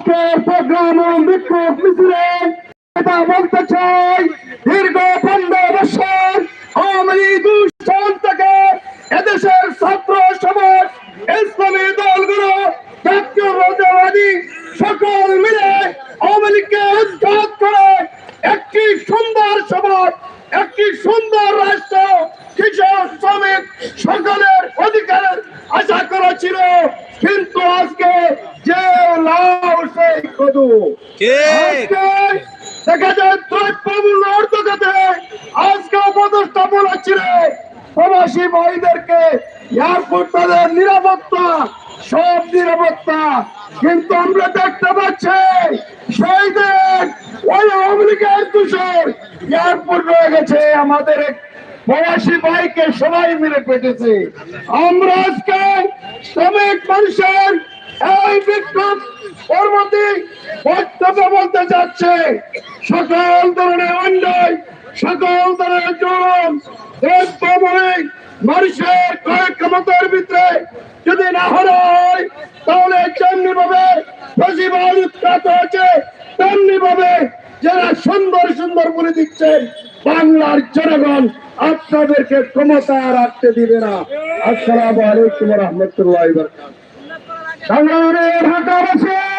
Programme ও বিক্ষোভ এটা বলতে চাই দীর্ঘ পনেরো বছর আওয়ামী থেকে এদেশের ছাত্র সমাজ ইসলামী দলগুলো জাতীয় রাজবাদী সকল মিলে আওয়ামী লীগকে করে একটি সুন্দর সমাজ, একটি সুন্দর কদু। দেখা যায় দ্রব্যমূল্য অর্ধগতে আজকে উপদেষ্টা বলেছিল প্রবাসী ভাইদেরকে এয়ারপোর্ট তাদের নিরাপত্তা সব নিরাপত্তা। কিন্তু আমরা দেখতে পাচ্ছি দিন ওই লীগের দূষণ এয়ারপোর্ট রয়ে গেছে। আমাদের প্রবাসী ভাইকে সবাই মিলে পেটেছে। আমরা আজকে শ্রমিক মানুষের এই বিক্ষোভ ওর মধ্যে বক্তব্য বলতে যাচ্ছে, সকল ধরনের অন্যায়, সকল ধরনের দেশপ্রময় মানুষের ক্রয় ক্ষমতার ভিতরে যদি না হয়, তাহলে যেমনি ভাবে ফসিবাদ উৎখাত হয়েছে তেমনি ভাবে যারা সুন্দর সুন্দর বলে দিচ্ছেন, বাংলার জনগণ আপনাদেরকে ক্ষমতা রাখতে দিবে না। আসসালামু আলাইকুম রহমতুল্লাহ ঢাকা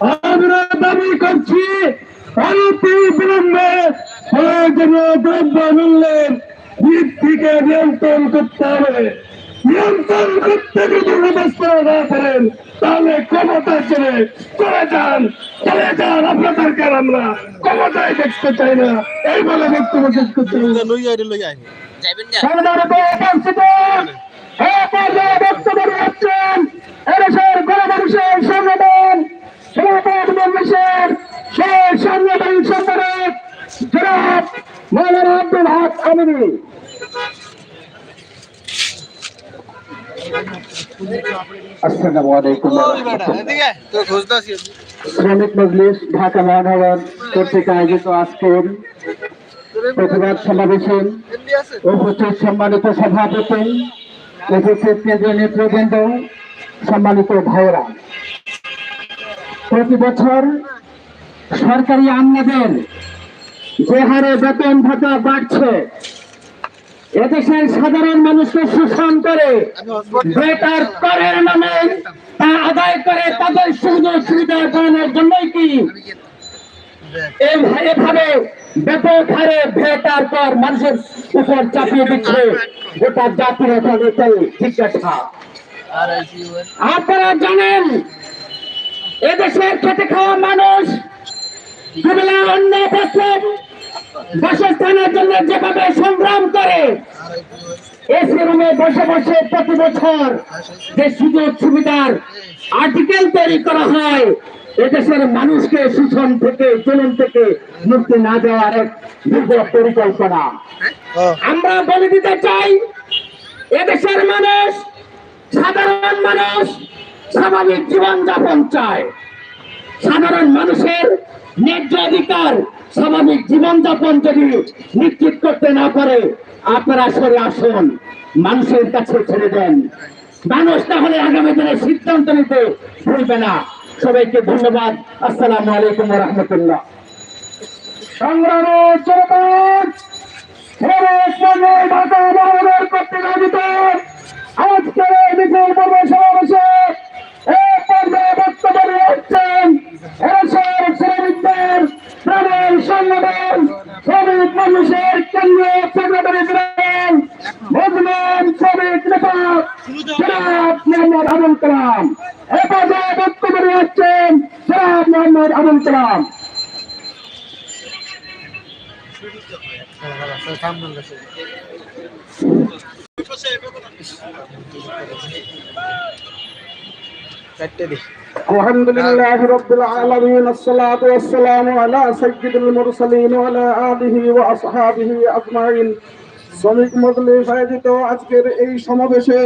আমরা দাবি করছি অনতি বিলম্বে প্রয়োজনীয় দ্রব্য মূল্যের বৃদ্ধিকে নিয়ন্ত্রণ করতে হবে। নিয়ন্ত্রণ করতে যদি ব্যবস্থা না করেন তাহলে ক্ষমতা ছেড়ে চলে যান। চলে যান আপনাদেরকে আমরা ক্ষমতায় দেখতে চাই না। এই বলে বক্তব্য শেষ করতে হবে লই আইরে লই আই যাইবেন না সম্মানিত উপস্থিত এই পর্যায়ে বক্তব্য রাখছেন এদেশের গণমানুষের সংগঠন সনাতন মজলিসের শেষ সাংগঠনিক সম্পাদক জনাব মৌলানা আব্দুল হক আমিনী আসসালামু আলাইকুম শ্রমিক মজলিস ঢাকা মহানগর কর্তৃক আয়োজিত আজকের প্রতিবাদ সমাবেশে উপস্থিত সম্মানিত সভাপতি উপস্থিত কেন্দ্রীয় নেতৃবৃন্দ সম্মানিত ভাইয়েরা। প্রতি বছর সরকারি আমলাদের যে হারে বেতন ভাতা বাড়ছে। এদেশের সাধারণ মানুষকে শোষণ করে বেটার করের নামে তা আদায় করে তাদের সুযোগ সুবিধা করানোর জন্যই কি? এভাবে ব্যাপক হারে ভেটার পর মানুষের উপর চাপিয়ে দিচ্ছে গোটা জাতির এখন জিজ্ঞাসা। আপনারা জানেন, এদেশের খেতে খাওয়া মানুষ অন্য বছর জন্য যেভাবে সংগ্রাম করে এসি রুমে বসে বসে প্রতি বছর যে সুযোগ সুবিধার আর্টিকেল তৈরি করা হয়, এদেশের মানুষকে শোষণ থেকে, চলন থেকে মুক্তি না দেওয়ার এক দুর্বল পরিকল্পনা। আমরা বলে দিতে চাই, এদেশের মানুষ, সাধারণ মানুষ স্বাভাবিক জীবন যাপন চায়। সাধারণ মানুষের ন্যায্য অধিকার স্বাভাবিক জীবনযাপন যদি নিশ্চিত করতে না পারে, আপনারা সরে আসুন, মানুষের কাছে ছেড়ে দেন। মানুষ তাহলে আগামী দিনে সিদ্ধান্ত নিতে ভুলবে না। সবাইকে ধন্যবাদ। আসসালাম আলাইকুম রহমতুল্লাহ। সংগ্রামে সংগঠন, শ্রমিক মানুষের কেন্দ্রীয় সেক্রেটারি ছিলেন মুসলিম শ্রমিক নেতা জনাব মোহাম্মদ আবুল কালাম। এ পর্যায়ে বক্তব্য আসছেন জনাব মোহাম্মদ আবুল কালাম। চারটে দিই الحمد لله رب العالمين الصلاة والسلام على سيد المرسلين وعلى آله وأصحابه أجمعين শ্রমিক মজলিস আয়োজিত আজকের এই সমাবেশে